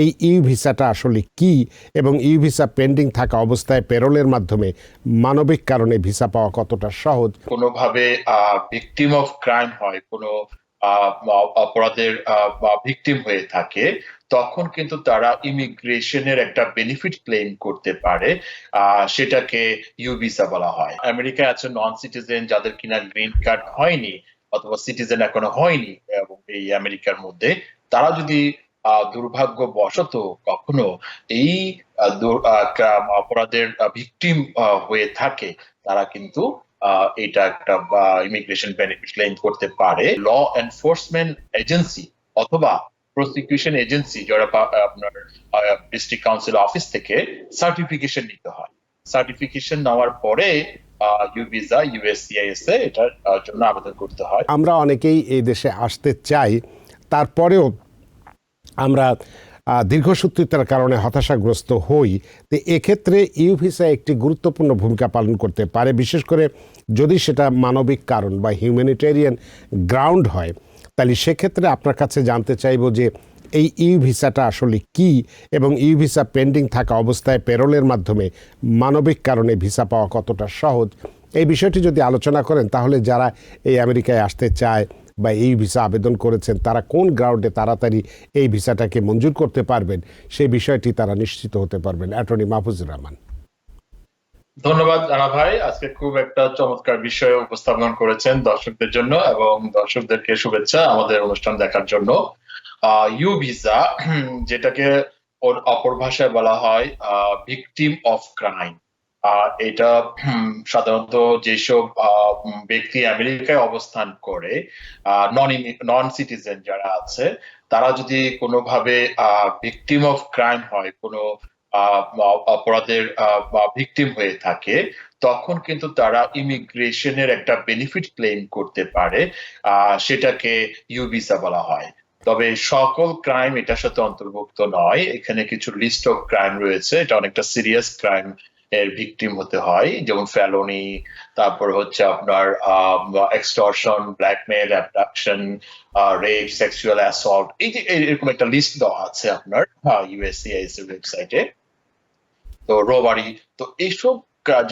এই ইউ ভিসাটা আসলে কি এবং ইউ ভিসা পেন্ডিং থাকা অবস্থায় পেরোলের মাধ্যমে মানবিক কারণে ভিসা পাওয়া কতটা সহজ? কোনোভাবে ভিকটিম অফ ক্রাইম হয়, কোনো অপরাধের ভিকটিম হয়ে থাকে, তখন কিন্তু তারা ইমিগ্রেশনের একটা বেনিফিট ক্লেম করতে পারে সেটাকে ইউ ভিসা বলা হয়। আমেরিকায় আছে নন সিটিজেন যাদের কিনা গ্রিন কার্ড হয়নি, অথবা সিটিজেন এখনও হয়নি, এবং এই আমেরিকার মধ্যে, তারা যদি দুর্ভাগ্যবশত কখনো এই অপরাধের ভিকটিম হয়ে থাকে। তারা কিন্তু এটা একটা ইমিগ্রেশন বেনিফিট ক্লেম করতে পারে। ল এনফোর্সমেন্ট এজেন্সি অথবা প্রসিকিউশন এজেন্সি যারা আপনার ডিস্ট্রিক্ট কাউন্সিল অফিস থেকে সার্টিফিকেশন নিতে হয়। সার্টিফিকেশন নেওয়ার পরে ইউ ভিসা ইউএসসিআইএস এটার জন্য আবেদন করতে হয়। আমরা অনেকেই এই দেশে আসতে চাই। তারপরেও আমরা দীর্ঘসূত্রিতার কারণে হতাশাগ্রস্ত হই, তো এক্ষেত্রে ইউ ভিসা একটি গুরুত্বপূর্ণ ভূমিকা পালন করতে পারে, বিশেষ করে যদি সেটা মানবিক কারণ বা হিউম্যানিটেরিয়ান গ্রাউন্ড হয়। তাহলে সেক্ষেত্রে আপনার কাছে জানতে চাইব যে এই ইউ ভিসাটা আসলে কি এবং ইউ ভিসা পেন্ডিং থাকা অবস্থায় পেরোলের মাধ্যমে মানবিক কারণে ভিসা পাওয়া কতটা সহজ? এই বিষয়টি যদি আলোচনা করেন, তাহলে যারা এই আমেরিকায় আসতে চায় বা এই ভিসা আবেদন করেছেন, তারা কোন গ্রাউন্ডে তাড়াতাড়ি এই ভিসাটাকে মঞ্জুর করতে পারবেন সেই বিষয়টি তারা নিশ্চিত হতে পারবেন। অ্যাটর্নি মাহফুজুর রহমান। ধন্যবাদ রানা ভাই। আজকে খুব একটা চমৎকার বিষয় উপস্থাপন করেছেন দর্শকদের জন্য এবং দর্শকদেরকে শুভেচ্ছা আমাদের অনুষ্ঠান দেখার জন্য। ইউ ভিসা যেটাকে ওর অপর ভাষায় বলা হয় ভিকটিম অফ ক্রাইম এটা সাধারণত যেসব ব্যক্তি আমেরিকায় অবস্থান করে নন নন সিটিজেন যারা আছে, তারা যদি কোনোভাবে ভিকটিম অফ ক্রাইম হয়, কোনো অপরাধের ভিকটিম হয়ে থাকে, তখন কিন্তু তারা ইমিগ্রেশনের একটা বেনিফিট ক্লেম করতে পারে সেটাকে ইউবিসা বলা হয়। তবে সকল ক্রাইম এটার সাথে অন্তর্ভুক্ত নয়, এখানে কিছু লিস্ট অফ ক্রাইম রয়েছে, এটা অনেকটা সিরিয়াস ক্রাইম এর ভিকটিম হতে হয়, যেমন ফ্যালোনি তারপর হচ্ছে আপনার extortion blackmail abduction rape sexual assault এই যে এরকম একটা লিস্ট দেওয়া আছে আপনার ইউএসসিআইএস এর ওয়েবসাইটে তো রোবারি তো এইসব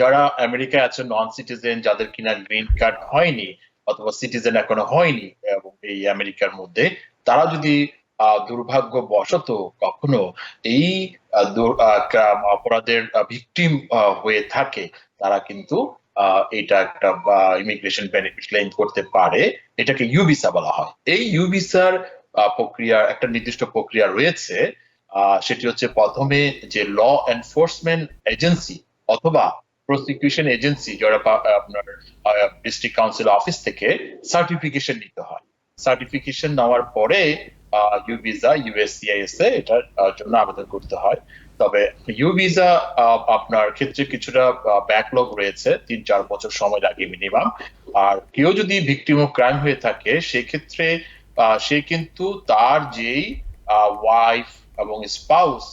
যারা আমেরিকায় আছে নন সিটিজেন যাদের কিনা গ্রিন কার্ড হয়নি, অথবা সিটিজেন এখনও হয়নি, এবং এই আমেরিকার মধ্যে, তারা যদি দুর্ভাগ্যবশত কখনো এই অপরাধের ভিকটিম হয়ে থাকে। তারা কিন্তু এটা একটা ইমিগ্রেশন বেনিফিট ক্লেম করতে পারে। এটাকে ইউ ভিসা বলা হয়। এই ইউ ভিসার প্রক্রিয়া, একটা নির্দিষ্ট প্রক্রিয়া রয়েছে সেটি হচ্ছে প্রথমে যে ল এনফোর্সমেন্ট এজেন্সি অথবা প্রসিকিউশন এজেন্সি যারা আপনার ডিস্ট্রিক্ট কাউন্সিল অফিস থেকে সার্টিফিকেশন নিতে হয়। সার্টিফিকেশন নেওয়ার পরে ইউ ভিসা ইউএসসিআইএস এটার জন্য আবেদন করতে হয়। তবে ইউ ভিসা আপনার ক্ষেত্রে কিছুটা ব্যাকলগ রয়েছে, তিন চার বছর সময় লাগে মিনিমাম আর কেউ যদি ভিকটিম অফ ক্রাইম হয়ে থাকে, সেক্ষেত্রে সে কিন্তু তার যেই ওয়াইফ এবং স্পাউস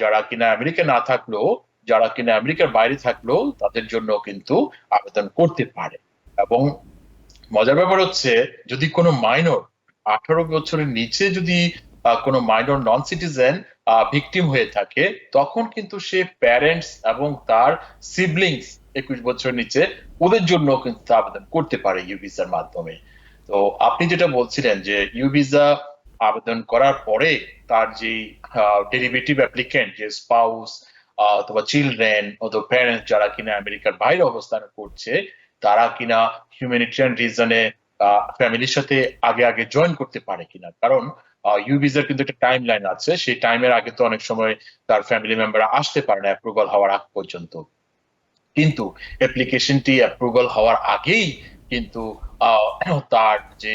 যারা কিনা আমেরিকা না থাকলেও, যারা কিনা আমেরিকার বাইরে থাকলেও, তাদের জন্য কিন্তু আবেদন করতে পারে। এবং মজার ব্যাপার হচ্ছে, যদি কোনো মাইনর আঠারো বছরের নিচে যদি কোনো মাইনর নন সিটিজেন ভিকটিম হয়ে থাকে, তখন কিন্তু সে প্যারেন্টস এবং তার সিবলিংস একুশ বছরের নিচে, ওদের জন্য কিন্তু আবেদন করতে পারে ইউভিসার মাধ্যমে। তো আপনি যেটা বলছিলেন যে ইউভিসা আবেদন করার পরে তার যে ডেরিভেটিভ অ্যাপ্লিকেন্ট যে স্পাউস অথবা চিলড্রেন অথবা প্যারেন্টস যারা কিনা আমেরিকার বাইরে অবস্থান করছে, তারা কিনা হিউম্যানিটেরিয়ান রিজনে ফ্যামিলির সাথে আগে আগে জয়েন করতে পারে কিনা। কারণ ইউ ভিসার কিন্তু একটা টাইম লাইন আছে। সেই টাইমের আগে তো অনেক সময় তার ফ্যামিলি মেম্বার আসতে পারে না অ্যাপ্রুভাল হওয়ার আগ পর্যন্ত। কিন্তু অ্যাপ্লিকেশনটি অ্যাপ্রুভাল হওয়ার আগেই কিন্তু তার যে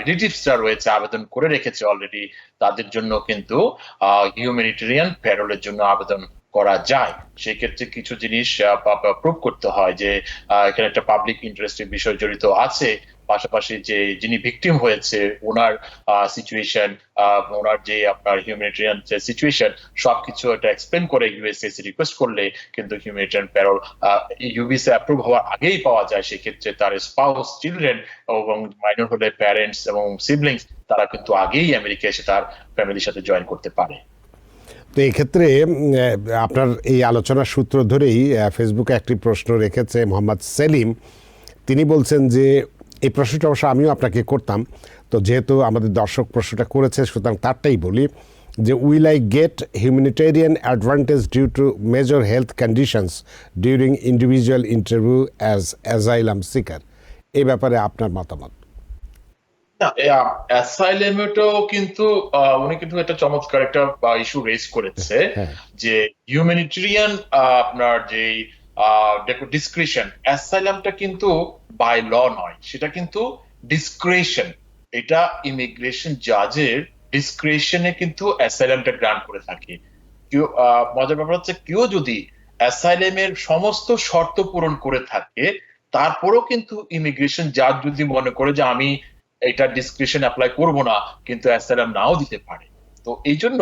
রিলেটিভসরা রয়েছে, আবেদন করে রেখেছে অলরেডি তাদের জন্য কিন্তু হিউম্যানিটেরিয়ান প্যারোলের জন্য আবেদন করা যায়। সেক্ষেত্রে কিছু জিনিস প্রুভ করতে হয় যে এখানে একটা পাবলিক ইন্টারেস্টের বিষয় জড়িত আছে। পাশাপাশি যে যিনি ভিকটিম হয়েছে, ওনার সিচুয়েশন ওনার যে আপনার হিউম্যানিটেরিয়ান যে সিচুয়েশন সবকিছু এটা এক্সপ্লেন করে ইউএসএসি রিকোয়েস্ট করলে কিন্তু হিউম্যানিটেরিয়ান প্যারোল ইউবিসি অ্যাপ্রুভ হওয়ার আগেই পাওয়া যায়। সেক্ষেত্রে তার স্পাউস চিলড্রেন এবং মাইনর হলে প্যারেন্টস এবং সিবলিংস তারা কিন্তু আগেই আমেরিকা এসে তার ফ্যামিলির সাথে জয়েন করতে পারে। তো এক্ষেত্রে আপনার এই আলোচনার সূত্র ধরেই ফেসবুকে একটি প্রশ্ন রেখেছে মোহাম্মদ সেলিম। তিনি বলছেন যে, এই প্রশ্নটা অবশ্য আমিও আপনাকে করতাম। তো যেহেতু আমাদের দর্শক প্রশ্নটা করেছে, সুতরাং তারটাই বলি যে will I get humanitarian advantage due to major health conditions during individual interview as asylum seeker এ ব্যাপারে আপনার মতামত? অ্যাসাইলেমেটও কিন্তু উনি কিন্তু একটা চমৎকার একটা ইস্যু রেজ করেছে হ্যাঁ। যে হিউম্যানিটেরিয়ান আপনার যে ডিসক্রিশন অ্যাসাইলামটা কিন্তু বাই ল নয় সেটা কিন্তু ডিসক্রিশন এটা ইমিগ্রেশন জাজের ডিসক্রিশনে কিন্তু অ্যাসাইলামটা গ্রান্ট করে থাকে কেউ আহ, মজার ব্যাপার হচ্ছে কেউ যদি অ্যাসাইলেমের সমস্ত শর্ত পূরণ করে থাকে তারপরেও কিন্তু ইমিগ্রেশন জাজ যদি মনে করে যে আমি এটা ডিসক্রিপশন অ্যাপ্লাই করব না কিন্তু অ্যাসাইলাম নাও দিতে পারে। তো এই জন্য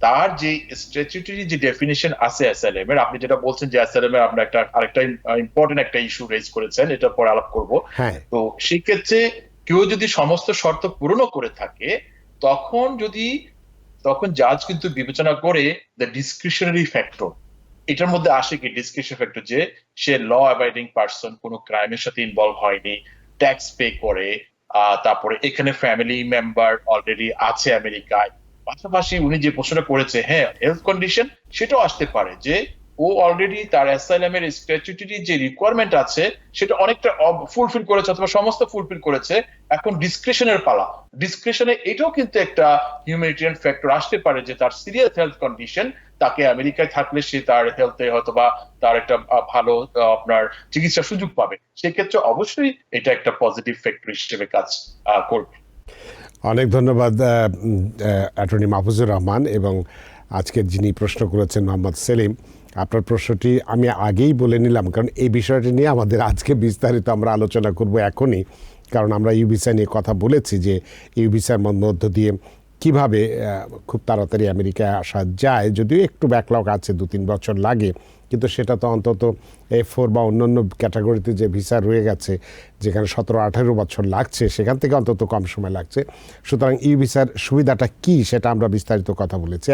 তার যে স্ট্যাচুটরি যে ডেফিনেশন আছে অ্যাসাইলাম এর আপনি যেটা বলছেন যে অ্যাসাইলাম এর আমরা একটা আরেকটা ইম্পর্টেন্ট একটা ইস্যু রেজ করেছেন এটা পরে আলাপ করব। হ্যাঁ। তো সেই ক্ষেত্রে কেউ যদি সমস্ত শর্ত পূরণ করে থাকে তখন যদি তখন জাজ কিন্তু বিবেচনা করে দ্য ডিসক্রিশনারি ফ্যাক্টর এটার মধ্যে আসে কি ডিসক্রিপশন ফ্যাক্টর যে সে ল অ্যাবাইডিং পার্সন কোনো ক্রাইমের সাথে ইনভলভ হয়নি ট্যাক্স পে করে তারপরে এখানে ফ্যামিলি মেম্বার অলরেডি আছে আমেরিকায়। পাশাপাশি উনি যে প্রশ্নটা করেছে হ্যাঁ হেলথ কন্ডিশন সেটাও আসতে পারে যে ও অলরেডি তার অ্যাসাইলামের স্ট্যাচুটরি যে রিকোয়ারমেন্ট আছে, সেটা অনেকটা ফুলফিল করেছে অথবা সমস্ত ফুলফিল করেছে, এখন ডিসক্রিপশনের পালা। ডিসক্রিপশনে এটাও কিন্তু একটা হিউম্যানিটেরিয়ান ফ্যাক্টর আসতে পারে যে তার সিরিয়াস হেলথ কন্ডিশন তাকে আমেরিকায় থাকলে সে তার হেলথে হয়তো বা তার একটা ভালো আপনার চিকিৎসার সুযোগ পাবে। সেক্ষেত্রে অবশ্যই এটা একটা পজিটিভ ফ্যাক্টর হিসেবে কাজ করবে। অনেক ধন্যবাদ অ্যাটর্নি মাহফুজুর রহমান এবং আজকের যিনি প্রশ্ন করেছেন মোহাম্মদ সেলিম, আপনার প্রশ্নটি আমি আগেই বলে নিলাম, কারণ এই বিষয়টি নিয়ে আমাদের আজকে বিস্তারিত আমরা আলোচনা করব এখনই, কারণ আমরা ইউভিসা নিয়ে কথা বলেছি যে ইউভিসার মধ্য দিয়ে কীভাবে খুব তাড়াতাড়ি আমেরিকায় আসা যায় যদিও একটু ব্যাকলগ আছে দু তিন বছর লাগে কিন্তু সেটা তো অন্তত এফ ফোর বা অন্যান্য ক্যাটাগরিতে যে ভিসা রয়ে গেছে যেখানে সতেরো আঠেরো বছর লাগছে সেখান থেকে অন্তত কম সময় লাগছে সুতরাং ই ভিসার সুবিধাটা কি সেটা আমরা বিস্তারিত কথা বলেছি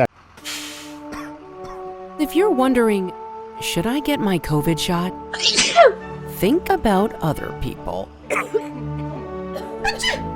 If you're wondering, should I get my COVID shot? Think about other people.